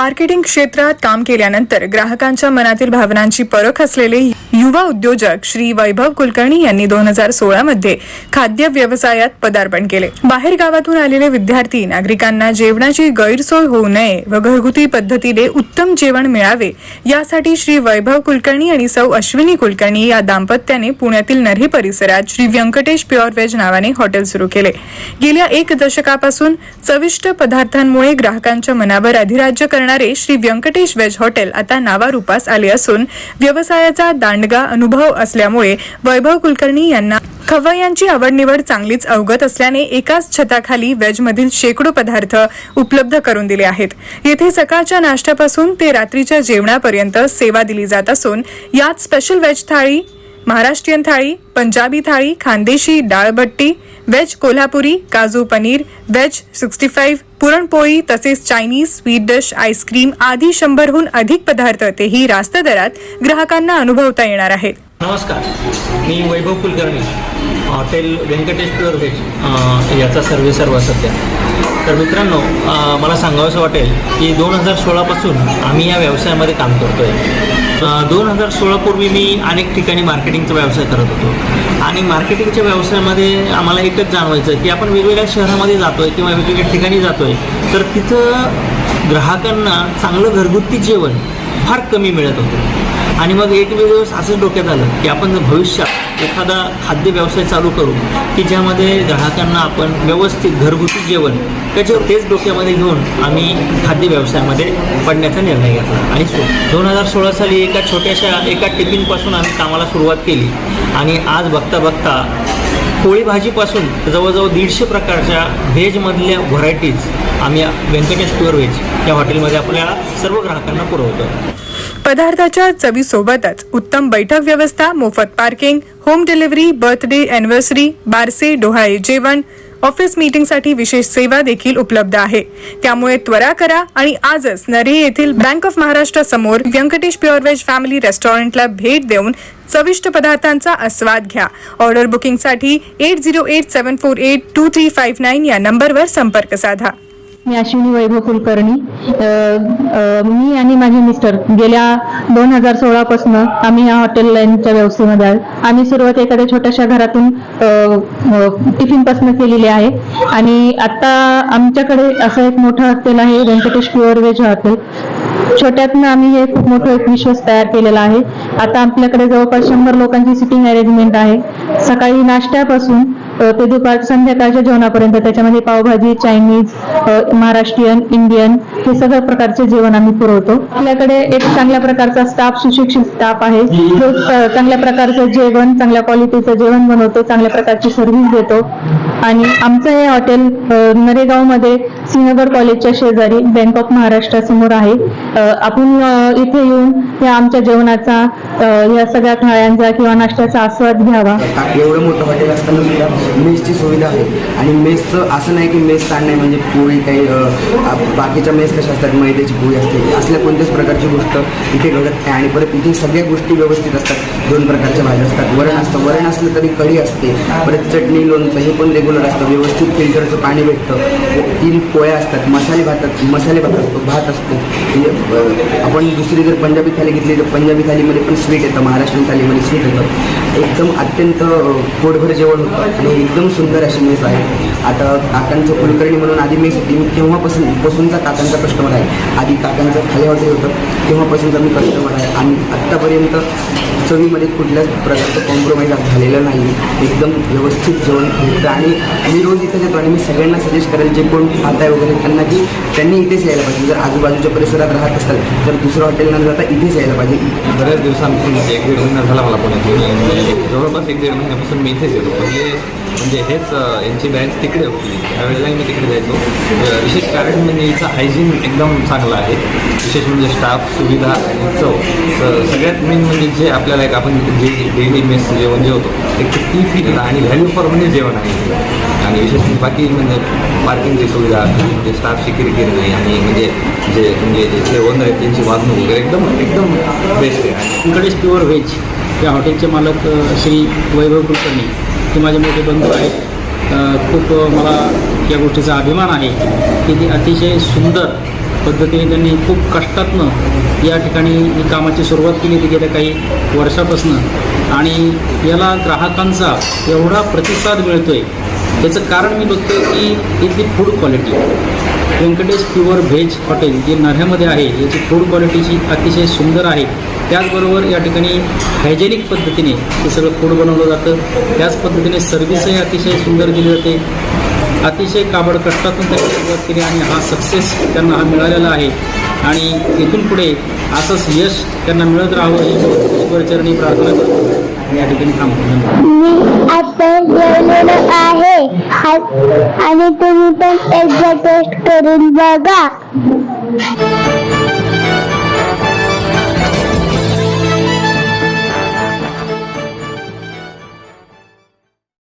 Marketing क्षेत्रात काम केल्यानंतर ग्राहकांच्या मनातील भावनांची परख असलेले युवा उद्योजक श्री वैभव कुलकर्णी यांनी दोन हजार सोळामध्ये खाद्य व्यवसायात पदार्पण केले. बाहेर गावातून आलेले विद्यार्थी नागरिकांना जेवणाची गैरसोय होऊ नये व घरगुती पद्धतीने उत्तम जेवण मिळावे यासाठी श्री वैभव कुलकर्णी आणि सौ अश्विनी कुलकर्णी या दाम्पत्याने पुण्यातील नरही परिसरात श्री व्यंकटेश प्युअर व्हेज नावाने हॉटेल सुरू केले. गेल्या एक दशकापासून चविष्ट पदार्थांमुळे ग्राहकांच्या मनावर अधिराज्य करणारे श्री व्यंकटेश व्हेज हॉटेल आता नावारूपास आले असून व्यवसायाचा दांडगा अनुभव असल्यामुळे वैभव कुलकर्णी यांना खवय्यांची आवड निवड चांगलीच अवगत असल्याने एकाच छताखाली वेजमधील शेकडो पदार्थ उपलब्ध करून दिले आहेत. येथे सकाळच्या नाश्त्यापासून ते रात्रीच्या जेवणापर्यंत सेवा दिली जात असून यात special veg thali Maharashtrian thali Punjabi thali Khandeshi dalbatti veg Kolhapuri काजू paneer veg sixty five puranpoli तसेच चायनीज स्वीट डिश आईस्क्रीम आदी शंभरहून अधिक पदार्थ तेही रास्त दरात ग्राहकांना अनुभवता येणार आहेत. नमस्कार. मी Vaibhav Kulkarni hotel Venkatesh pure veg याचा सर्वे सर्व सध्या तर मित्रांनो मला सांगावंसं वाटेल की दोन हजार सोळापासून आम्ही या व्यवसायामध्ये काम करतो आहे दोन हजार सोळापूर्वी मी अनेक ठिकाणी मार्केटिंगचा व्यवसाय करत होतो. आणि मार्केटिंगच्या व्यवसायामध्ये आम्हाला एकच जाणवायचं की आपण वेगवेगळ्या शहरामध्ये जातो आहे किंवा वेगवेगळ्या ठिकाणी जातो आहे तर तिथं ग्राहकांना चांगलं घरगुती जेवण फार कमी मिळत होतं. आणि मग एक दिवस असंच डोक्यात आलं की आपण भविष्यात एखादा खाद्य व्यवसाय चालू करू की ज्यामध्ये ग्राहकांना आपण व्यवस्थित घरगुती जेवण त्याच्यावर तेच डोक्यामध्ये घेऊन आम्ही खाद्य व्यवसायामध्ये पडण्याचा निर्णय घेतला. आणि दोन हजार सोळा साली एका छोट्याशा एका टिफिनपासून आम्ही कामाला सुरुवात केली. आणि आज बघता बघता पोळी भाजीपासून जवळजवळ दीडशे प्रकारच्या व्हेजमधल्या व्हरायटीज आम्ही व्यंकटेश प्युअर व्हेज या हॉटेलमध्ये आपल्या सर्व ग्राहकांना पुरवतो. पदार्थाच्या चवीसोबतच उत्तम बैठक व्यवस्था मोफत parking home delivery birthday anniversary बारसे डोहाळे जेवण ऑफिस मीटिंगसाठी विशेष सेवा देखील उपलब्ध आहे. त्यामुळे त्वरा करा आणि आजच नरे येथील बँक ऑफ महाराष्ट्र समोर व्यंकटेश प्युअर व्हेज फॅमिली रेस्टॉरंटला भेट देऊन चविष्ट पदार्थांचा आस्वाद घ्या. ऑर्डर बुकिंगसाठी eight zero eight seven four eight two three five nine या नंबरवर संपर्क साधा. मी अश्विनी वैभव कुलकर्णी. मी आणि माझे मिस्टर गेल्या दोन हजार सोळापासून आम्ही या हॉटेल लाईनच्या व्यवस्थेमध्ये आहोत आम्ही सुरुवात एखाद्या छोट्याशा घरातून टिफिनपासून केलेली आहे. आणि आत्ता आमच्याकडे असं एक मोठं हॉटेल आहे व्यंकटेश प्युअर व्हेज हॉटेल छोट्यातनं आम्ही हे खूप मोठं एक विश्वास तयार केलेला आहे. आता आपल्याकडे जवळपास शंभर लोकांची सिटिंग अरेंजमेंट आहे. सकाळी नाश्त्यापासून ते दुपार संध्याकाळच्या जेवणापर्यंत त्याच्यामध्ये पावभाजी चायनीज महाराष्ट्रीयन इंडियन हे सगळ्या प्रकारचे जेवण आम्ही पुरवतो. आपल्याकडे एक चांगल्या प्रकारचा स्टाफ सुशिक्षित स्टाफ आहे. जो चांगल्या प्रकारचं जेवण चांगल्या क्वालिटीचं जेवण बनवतो चांगल्या प्रकारची सर्व्हिस देतो. आणि आमचं हे हॉटेल नरेगावमध्ये श्रीनगर कॉलेजच्या शेजारी बँक ऑफ महाराष्ट्रासमोर आहे. आपण इथे येऊन या आमच्या जेवणाचा या सगळ्या थाळ्यांचा किंवा नाश्त्याचा आस्वाद घ्यावा. एवढं मोठं हॉटेल असताना सुद्धा मेसची सुविधा आहे. आणि मेसचं असं नाही की मेस नाही म्हणजे पोळी काही बाकीच्या मेस कशा असतात मैद्याची पोळी असते असल्या कोणत्याच प्रकारची गोष्ट इथे घडत नाही. आणि परत इथे सगळ्या गोष्टी व्यवस्थित असतात. दोन प्रकारच्या भाज्या असतात. वरण असतं. वरण असलं तरी कढी असते. परत चटणी लोणचं हे पण रेग्युलर असतं. व्यवस्थित फिल्टरचं पाणी भेटतं. तीन पोळ्या असतात. मसाले भातात मसाले भात असतो भात असतो. म्हणजे आपण दुसरी जर पंजाबी थाली घेतली तर पंजाबी थालीमध्ये पण स्वीट येतं. महाराष्ट्रीयन थालीमध्ये स्वीट येतं. एकदम अत्यंत पोटभर जेवण होतं. आणि एकदम सुंदर अशी मेस आहे. आता काकांचं कुलकर्णी म्हणून आधी मेस होती मी तेव्हापासून पासूनचा काकांचा कस्टमर आहे आधी काकांचं खाली हॉटेल होतं तेव्हापासूनचा मी कस्टमर आहे. आणि आत्तापर्यंत चवीमध्ये कुठल्याच प्रकारचं कॉम्प्रोमाइज झालेलं नाही. एकदम व्यवस्थित जेवण भेटतं. आणि मी रोज इथेच येतो आणि मी सगळ्यांना सजेस्ट करेल जे कोण खात आहे वगैरे त्यांना की त्यांनी इथेच यायला पाहिजे. जर आजूबाजूच्या परिसरात राहत असाल तर दुसरं हॉटेल न जाता इथेच यायला पाहिजे. बऱ्याच दिवसांपासून म्हणजे एक दीड महिना झाला मला पुण्यात जवळपास एक दीड महिन्यापासून मी इथेच येतो. म्हणजे म्हणजे हेच यांची बँच तिकडे होती. त्यावेळेलाही मी तिकडे जायचो. विशेष कारण म्हणजे इथं हायजीन एकदम चांगला आहे. विशेष म्हणजे स्टाफ सुविधा आणि चव सगळ्यात मेन म्हणजे जे आपल्याला एक आपण जे डेली मेस जेवण जेवतो एक तर ती फील आणि व्हॅल्यू फॉर म्हणजे जेवण आहे आणि विशेष बाकी म्हणजे पार्किंगची सुविधा म्हणजे स्टाफ सिक्युरिटी नाही आणि म्हणजे जे म्हणजे जे ओनर आहेत त्यांची वागणूक वगैरे एकदम एकदम बेस्ट आहे. आणि प्युअर व्हेज या हॉटेलचे मालक श्री वैभव कुलकर्णी ते माझे मोठे बंधू आहेत. खूप मला या गोष्टीचा अभिमान आहे की ते अतिशय सुंदर पद्धतीने त्यांनी खूप कष्टातनं या ठिकाणी ही कामाची सुरुवात केली होती गेल्या काही वर्षापासून. आणि याला ग्राहकांचा एवढा प्रतिसाद मिळतो आहे त्याचं कारण मी बघतो की इथली food quality Venkatesh pure veg hotel जे नऱ्यामध्ये आहे याची फूड क्वालिटीची अतिशय सुंदर आहे. त्याचबरोबर या ठिकाणी हायजेनिक पद्धतीने हे सगळं फूड बनवलं जातं. त्याच पद्धतीने सर्व्हिसही अतिशय सुंदर दिली जाते. अतिशय काबड कष्टातून त्यांनी सुरुवात केली आणि हा सक्सेस त्यांना हा मिळालेला आहे. आणि इथून पुढे असंच यश त्यांना मिळत राहावं ही ईश्वरचरणी प्रार्थना करतो. या ठिकाणी थांबतो. धन्यवाद. जेवलेलो आहे. आणि तुम्ही पण एकदा टेस्ट करून बघा.